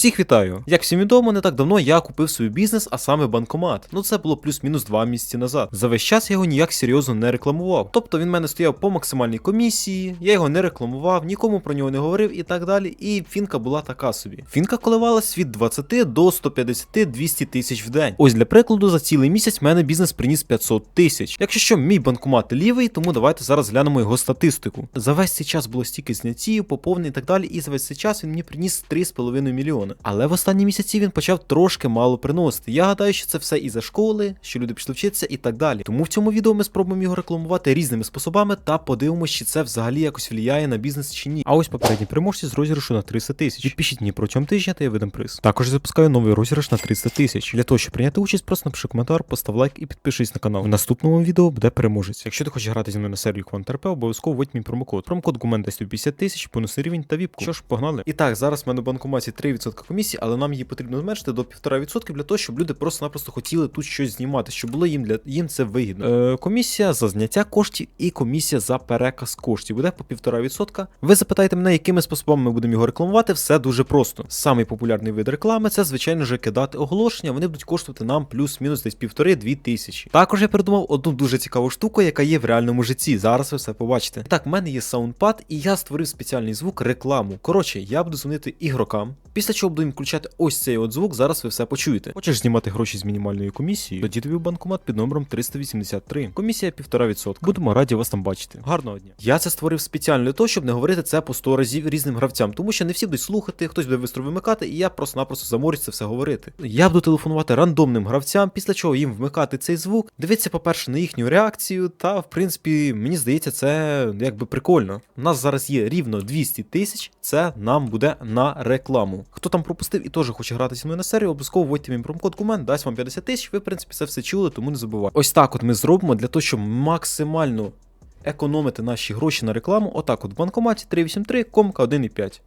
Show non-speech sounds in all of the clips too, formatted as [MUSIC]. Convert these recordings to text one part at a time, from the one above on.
Всіх вітаю! Як всім відомо, не так давно я купив свій бізнес, а саме банкомат. Ну це було плюс-мінус два місяці назад. За весь час я його ніяк серйозно не рекламував. Тобто він в мене стояв по максимальній комісії, я його не рекламував, нікому про нього не говорив і так далі. І фінка була така собі. Фінка коливалась від 20 до 150-200 тисяч в день. Ось для прикладу, за цілий місяць в мене бізнес приніс 500 тисяч. Якщо що, мій банкомат лівий, тому давайте зараз глянемо його статистику. За весь цей час було стільки зняттів, поповнень і так далі, і за весь цей час він мені приніс 3,5 мільйони. Але в останні місяці він почав трошки мало приносити. Я гадаю, що це все і за школи, що люди пішли вчитися і так далі. Тому в цьому відео ми спробуємо його рекламувати різними способами та подивимося, чи це взагалі якось впливає на бізнес чи ні. А ось попередні переможці з розіграшу на 300 тисяч. Підпишіть мені протягом тижня та я видам приз. Також запускаю новий розіграш на 300 тисяч. Для того, щоб прийняти участь, просто напиши коментар, постав лайк і підпишись на канал. В наступному відео буде переможець. Якщо ти хочеш грати зі мною на сервері Квантерпе, обов'язково вводь мій промокод. Промокод Гумен дасть тобі 50 тисяч, бонусний рівень та віпку. Що ж, погнали. І так, зараз в мене банкоматі 3% комісії, але нам її потрібно зменшити до 1,5% для того, щоб люди просто-напросто хотіли тут щось знімати, щоб було їм для їм це вигідно. Е, комісія за зняття коштів і комісія за переказ коштів буде по 1,5%. Ви запитаєте мене, якими способами ми будемо його рекламувати. Все дуже просто. Самий популярний вид реклами це, звичайно ж, кидати оголошення. Вони будуть коштувати нам плюс-мінус десь півтори-дві тисячі. Також я придумав одну дуже цікаву штуку, яка є в реальному житті. Зараз ви все побачите. Так, в мене є саундпад, і я створив спеціальний звук рекламу. Коротше, я буду дзвонити ігрокам. Після чого буду їм включати ось цей от звук, зараз ви все почуєте. Хочеш знімати гроші з мінімальною комісією? Тоді тобі банкомат під номером 383. Комісія 1,5%. Будемо раді вас там бачити. Гарного дня. Я це створив спеціально для того, щоб не говорити це по 100 разів різним гравцям, тому що не всі будуть слухати, хтось буде бистро вимикати, і я просто-напросто заморюсь це все говорити. Я буду телефонувати рандомним гравцям, після чого їм вмикати цей звук, дивитися, по-перше, на їхню реакцію, та в принципі, мені здається, це якби прикольно. У нас зараз є рівно 200 тисяч, це нам буде на рекламу. Хто там пропустив і теж хоче грати зі мною на серію, обов'язково вводьте мій промкод Кумен, дасть вам 50 тисяч. Ви, в принципі, це все чули, тому не забувайте. Ось так от ми зробимо для того, щоб максимально економити наші гроші на рекламу. Отак, от в банкоматі 383, комка 1,5.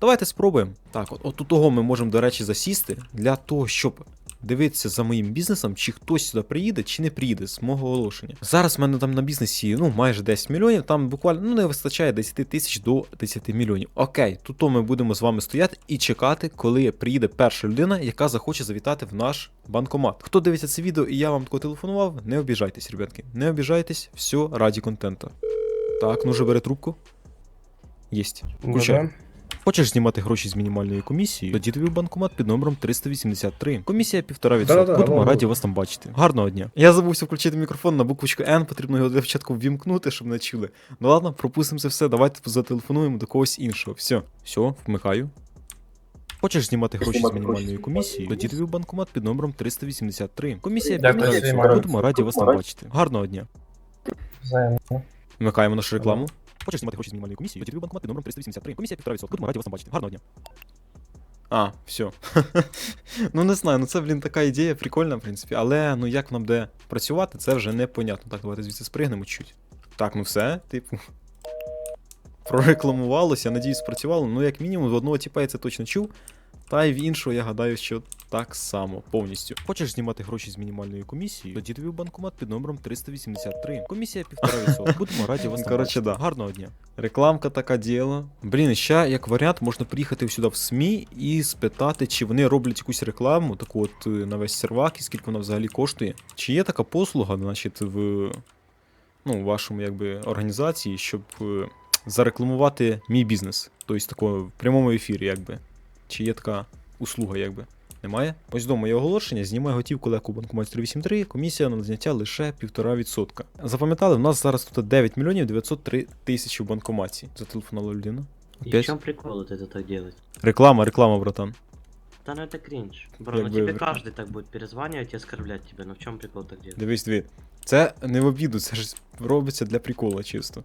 Давайте спробуємо. Так, от, от у того ми можемо, до речі, засісти для того, щоб дивитися за моїм бізнесом, чи хтось сюди приїде, чи не приїде з мого оголошення. Зараз в мене там на бізнесі ну майже 10 мільйонів, там буквально ну не вистачає 10 тисяч до 10 мільйонів. Окей, тут то ми будемо з вами стояти і чекати, коли приїде перша людина, яка захоче завітати в наш банкомат. Хто дивиться це відео і я вам тако телефонував, не обіжайтесь, ребятки. Не обіжайтесь, все раді контенту. Так, ну же бери трубку. Єсть. Включай. Хочеш знімати гроші з мінімальної комісії? Тоді тобі в банкомат під номером 383. Комісія 1,5%. Да-да-да, Будемо раді вас там бачити. Гарного дня. Я забувся включити мікрофон на буквочку N, потрібно його для початку ввімкнути, щоб не чули. Ну ладно, пропустимо це все, давайте зателефонуємо до когось іншого. Все, все, вмикаю. Хочеш знімати гроші з мінімальної комісії? Тоді тобі в банкомат під номером 383. Комісія Дякую, 1,5%. Будемо раді вас там бачити. Гарного дня. Вмикаємо нашу рекламу. Хочеш знімати гроші з мінімальної комісії? Тоді тобі банкомат номером 383. Комісія 1,5%. Будемо раді вас там бачити. Гарного дня. А, все. [LAUGHS] ну не знаю, ну це, блін, така ідея, прикольна, в принципі. Але ну як нам де працювати, це вже непонятно. Так, давайте звідси спригнемо чуть. Так, ну все, типу. Прорекламувалося, надіюсь, спрацювало. Ну, як мінімум, в одного типа я це точно чув. Та й в іншого я гадаю, що так само, повністю. Хочеш знімати гроші з мінімальної комісії? Тоді тобі в банкомат під номером 383. Комісія 1,5%. Будемо раді вас Коротше, бачити. Гарного дня. Рекламка така діла. Блін, ще як варіант, можна приїхати сюди в СМІ і спитати, чи вони роблять якусь рекламу, таку от е, на весь сервак, і скільки вона взагалі коштує. Чи є така послуга, значить, в ну, вашому якби організації, щоб е, зарекламувати мій бізнес? Тобто такого в прямому ефірі, якби. Чи є така услуга, якби? Немає? Ось до моє оголошення, знімає готівку легко у банкоматі 383, комісія на зняття лише 1,5%. Запам'ятали, у нас зараз тут 9 мільйонів 903 тисячі в банкоматі. Зателефонувала людина. И в Опять? чем прикол вот это так делать? Реклама, реклама, братан. Да ну это кринж. Бро, Как ну бы тебе в- каждый так будет перезванивать и оскорблять тебя. Ну в чем прикол так делать? Дивись, дві. Це не в обіду, це ж робиться для прикола чисто.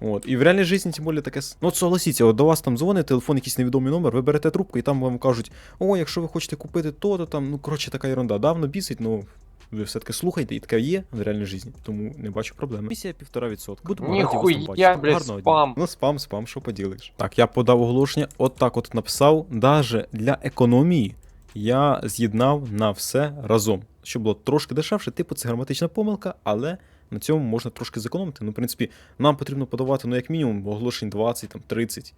От. І в реальній житті, тим більше таке. Ну, от согласіться, от до вас там дзвонить, телефон, якийсь невідомий номер, ви берете трубку і там вам кажуть, о, якщо ви хочете купити то, то там, ну коротше, така ерунда. Давно бісить, ну. Ви все-таки слухайте, і таке є в реальній житті, тому не бачу проблеми. Місія 1,5%. Будемо раді Ніхуя, блядь, спам. Ну, спам, спам, що поділиш. Так, я подав оголошення, от так от написав. Даже для економії я з'єднав на все разом. Щоб було трошки дешевше, типу це граматична помилка, але На цьому можна трошки зекономити. Ну, в принципі, нам потрібно подавати ну, як мінімум оголошень 20, там, 30.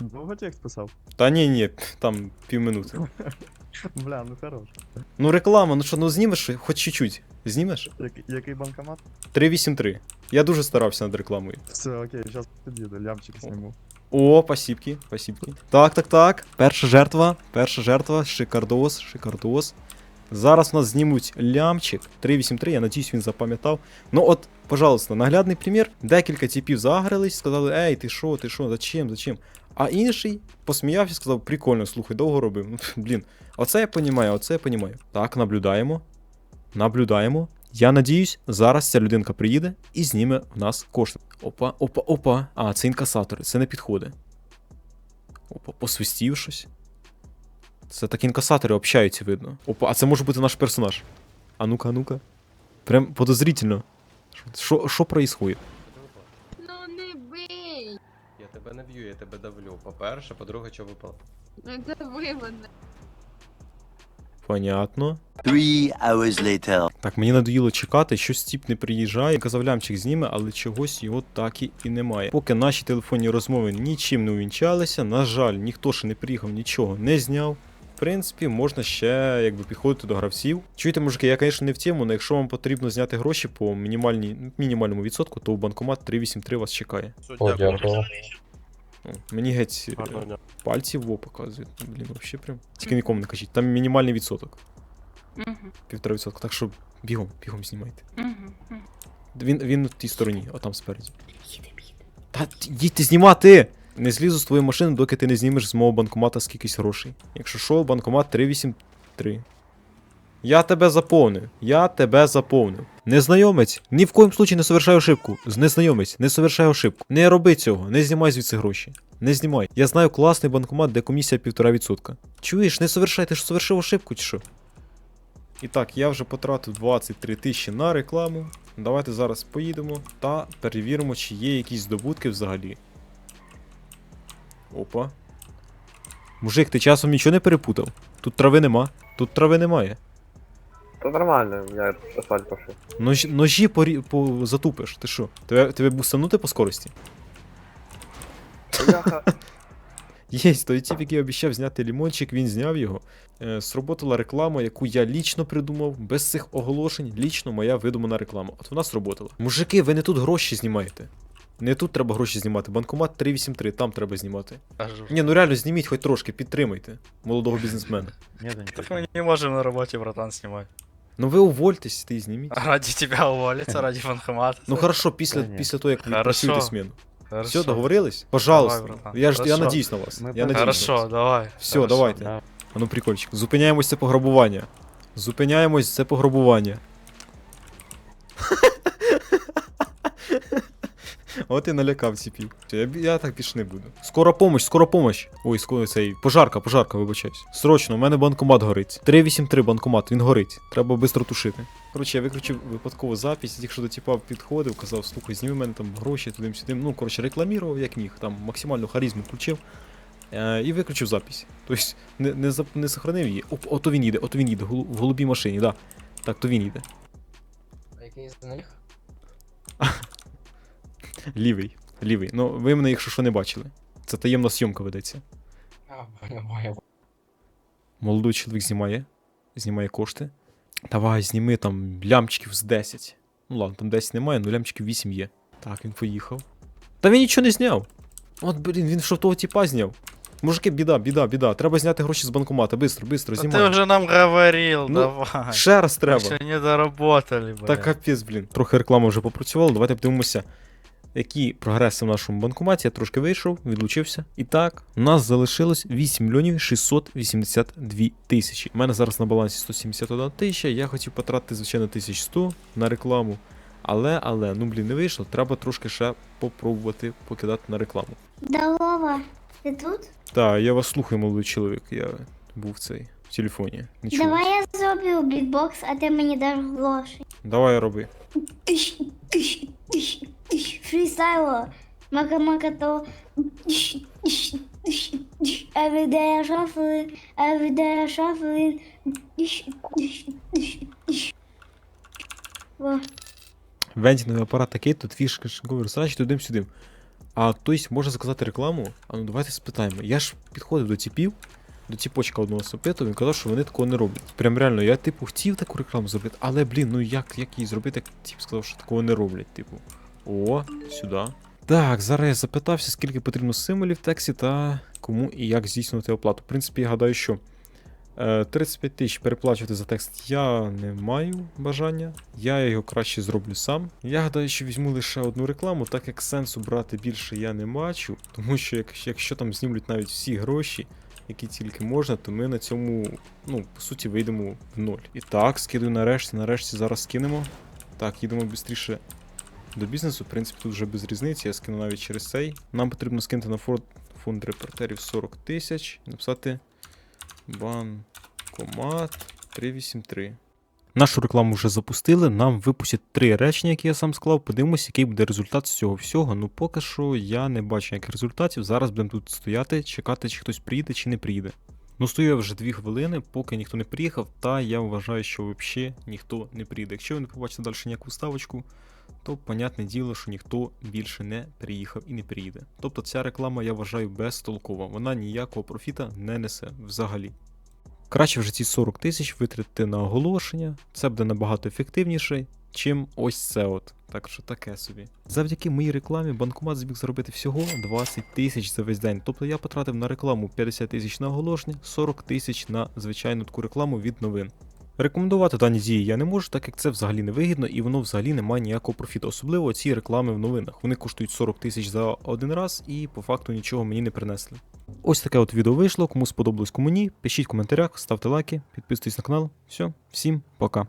Довго текст писав? Та ні, ні, там півминути. Бля, ну хорош. Ну, реклама, ну що, ну знімеш хоч чуть-чуть. Знімеш? Як, який банкомат? 383. Я дуже старався над рекламою. Все, окей, зараз під'їду, лямчик зніму. О, спасибки, спасибки. Так, так, так. Перша жертва, перша жертва, шикардос, шикардос. Зараз у нас знімуть лямчик 383, я надіюсь, він запам'ятав. Ну от, пожалуйста, наглядний примір. Декілька типів загрались, сказали, ей, ти що, ти що, зачем, зачем? А інший посміявся, сказав, прикольно, слухай, довго робив. Ну, [LAUGHS] блін, оце я понімаю, оце я понімаю. Так, наблюдаємо. Наблюдаємо. Я надіюсь, зараз ця людинка приїде і зніме в нас кошти. Опа, опа, опа. А, це інкасатори, це не підходить. Опа, посвистів щось. Це так інкасатори общаються, видно. Опа, а це може бути наш персонаж. А ну-ка, а ну-ка. Прям подозрительно. Що, що происходит? Ну не бий! Я тебе не б'ю, я тебе давлю. По-перше, по-друге, що випало. Ну це ви мене. Понятно. Three hours later. Так, мені надоїло чекати, щось тіп не приїжджає. Казав лямчик зніме, але чогось його так і, і немає. Поки наші телефонні розмови нічим не увінчалися, на жаль, ніхто ще не приїхав, нічого не зняв. В принципі, можна ще якби підходити до гравців. Чуєте, мужики, я, звісно, не в тему, але якщо вам потрібно зняти гроші по мінімальній, мінімальному відсотку, то в банкомат 383 вас чекає. О, дякую. Мені геть е, пальці в показують. Блін, вообще прям. Тільки нікому не кажіть. Там мінімальний відсоток. Угу, Півтора відсотка. Так що бігом, бігом знімайте. угу. Він, він на тій стороні, а там спереді. Та т- їдьте знімати! Не злізу з твоєї машини, доки ти не знімеш з мого банкомата скількись грошей. Якщо що, банкомат 383. Я тебе заповнив. Я тебе заповнив. Незнайомець, ні в коїм случаї не совершай ошибку. Незнайомець, не совершай ошибку. Не роби цього, не знімай звідси гроші. Не знімай. Я знаю класний банкомат, де комісія 1,5%. Чуєш, не совершай, ти ж совершив ошибку чи що? І так, я вже потратив 23 тисячі на рекламу. Давайте зараз поїдемо та перевіримо, чи є якісь здобутки взагалі. Опа. Мужик, ти часом нічого не перепутав? Тут трави нема. Тут трави немає. Та нормально, я асфальт пошив. Нож, ножі порі, по, затупиш. Ти що? Тебе, тебе бустанути по скорості? Бляха, [LAUGHS] Єсть, той тип, який обіцяв зняти лімончик, він зняв його. Е, сработала реклама, яку я лічно придумав, без цих оголошень, лічно моя видумана реклама. От вона сработала. Мужики, ви не тут гроші знімаєте. Не тут треба гроші знімати. Банкомат 383, там треба знімати. Ні, ну реально зніміть хоч трошки, підтримайте молодого бізнесмена. Так мы не можем на работе, братан, снимать. Ну ви увольтесь, ти зніміть. Ради тебя уволиться, ради банкомата. Ну хорошо, після, після того, як працюєте зміну. Все, договорились? Пожалуйста. Давай, я ж я надіюсь на вас. Ми я надіюсь на Хорошо, вас. давай. Все, Хорошо. давайте. Да. А ну прикольчик. Зупиняємось, це пограбування. Зупиняємось, це пограбування. От і налякав ціпів. Я, я так більше не буду. Скоро помощь, скоро помощь. Ой, скоро цей. Пожарка, пожарка, вибачаюсь. Срочно, у мене банкомат горить. 383 банкомат, він горить. Треба швидко тушити. Коротше, я виключив випадково запись, якщо до типа підходив, казав, слухай, зніми мене там гроші туди-сюди. Ну, коротше, рекламірував як міг, там максимальну харизму включив. Е, і виключив запись. Тобто не, не, не сохранив її. Оп, ото він їде, ото він їде, в голубій машині, да. Так, то він їде. А який з них? Лівий. Лівий. Ну, ви мене, якщо що, не бачили. Це таємна зйомка ведеться. Молодий чоловік знімає. Знімає кошти. Давай, зніми там лямчиків з 10. Ну ладно, там 10 немає, ну лямчиків 8 є. Так, він поїхав. Та він нічого не зняв. От, блін, він що того типа зняв. Мужики, біда, біда, біда. Треба зняти гроші з банкомата. Бистро, бистро, знімай. уже нам говорил, Ну, давай. Ще раз треба. еще не доработали, блин. Та капець, блін. Трохи реклама вже попрацювала. Давайте подивимося, які прогреси в нашому банкоматі. Я трошки вийшов, відлучився. І так, у нас залишилось 8 мільйонів 682 тисячі. У мене зараз на балансі 171 тисяча. Я хотів потратити, звичайно, 1100 на рекламу. Але, але, ну блін, не вийшло. Треба трошки ще попробувати покидати на рекламу. Здорово, ти тут? Так, я вас слухаю, молодий чоловік. Я був цей телефоні. Нічого. Давай я зроблю бітбокс, а ти мені даш гроші. Давай роби. Тиш, тиш, тиш, тиш. Фрістайло. Мака-мака то. Тиш, тиш, тиш, тиш. Everyday shuffling, everyday shuffling. Тиш, тиш, тиш, тиш. Во. Вентінговий апарат такий, тут твій шкашковий розсач, туди сюди. А хтось може заказати рекламу. А ну давайте спитаємо. Я ж підходив до типів, до тіпочка одного сопиту, він казав, що вони такого не роблять. Прям реально, я типу хотів таку рекламу зробити, але блін, ну як, як її зробити, як тіп сказав, що такого не роблять, типу. О, сюди. Так, зараз я запитався, скільки потрібно символів в тексті та кому і як здійснювати оплату. В принципі, я гадаю, що е, 35 тисяч переплачувати за текст я не маю бажання. Я його краще зроблю сам. Я гадаю, що візьму лише одну рекламу, так як сенсу брати більше я не бачу. Тому що якщо там знімлють навіть всі гроші, які тільки можна, то ми на цьому, ну, по суті, вийдемо в ноль. І так, скидую нарешті, нарешті зараз скинемо. Так, їдемо швидше до бізнесу. В принципі, тут вже без різниці, я скину навіть через цей. Нам потрібно скинути на фонд, фонд репортерів 40 тисяч. Написати банкомат 383. Нашу рекламу вже запустили. Нам випустять три речення, які я сам склав. Подивимось, який буде результат з цього всього. Ну поки що я не бачу ніяких результатів. Зараз будемо тут стояти, чекати, чи хтось приїде, чи не приїде. Ну, стою я вже дві хвилини, поки ніхто не приїхав, та я вважаю, що взагалі ніхто не приїде. Якщо ви не побачите далі ніяку ставочку, то понятне діло, що ніхто більше не приїхав і не приїде. Тобто ця реклама я вважаю безтолкова, вона ніякого профіта не несе взагалі. Краще вже ці 40 тисяч витратити на оголошення, це буде набагато ефективніше, чим ось це от. Так що таке собі. Завдяки моїй рекламі банкомат зміг заробити всього 20 тисяч за весь день. Тобто я потратив на рекламу 50 тисяч на оголошення, 40 тисяч на звичайну таку рекламу від новин. Рекомендувати дані дії я не можу, так як це взагалі не вигідно і воно взагалі не має ніякого профіту, особливо ці реклами в новинах. Вони коштують 40 тисяч за один раз і по факту нічого мені не принесли. Ось таке от відео вийшло. Кому сподобалось, кому ні. Пишіть в коментарях, ставте лайки, підписуйтесь на канал. Все, всім пока.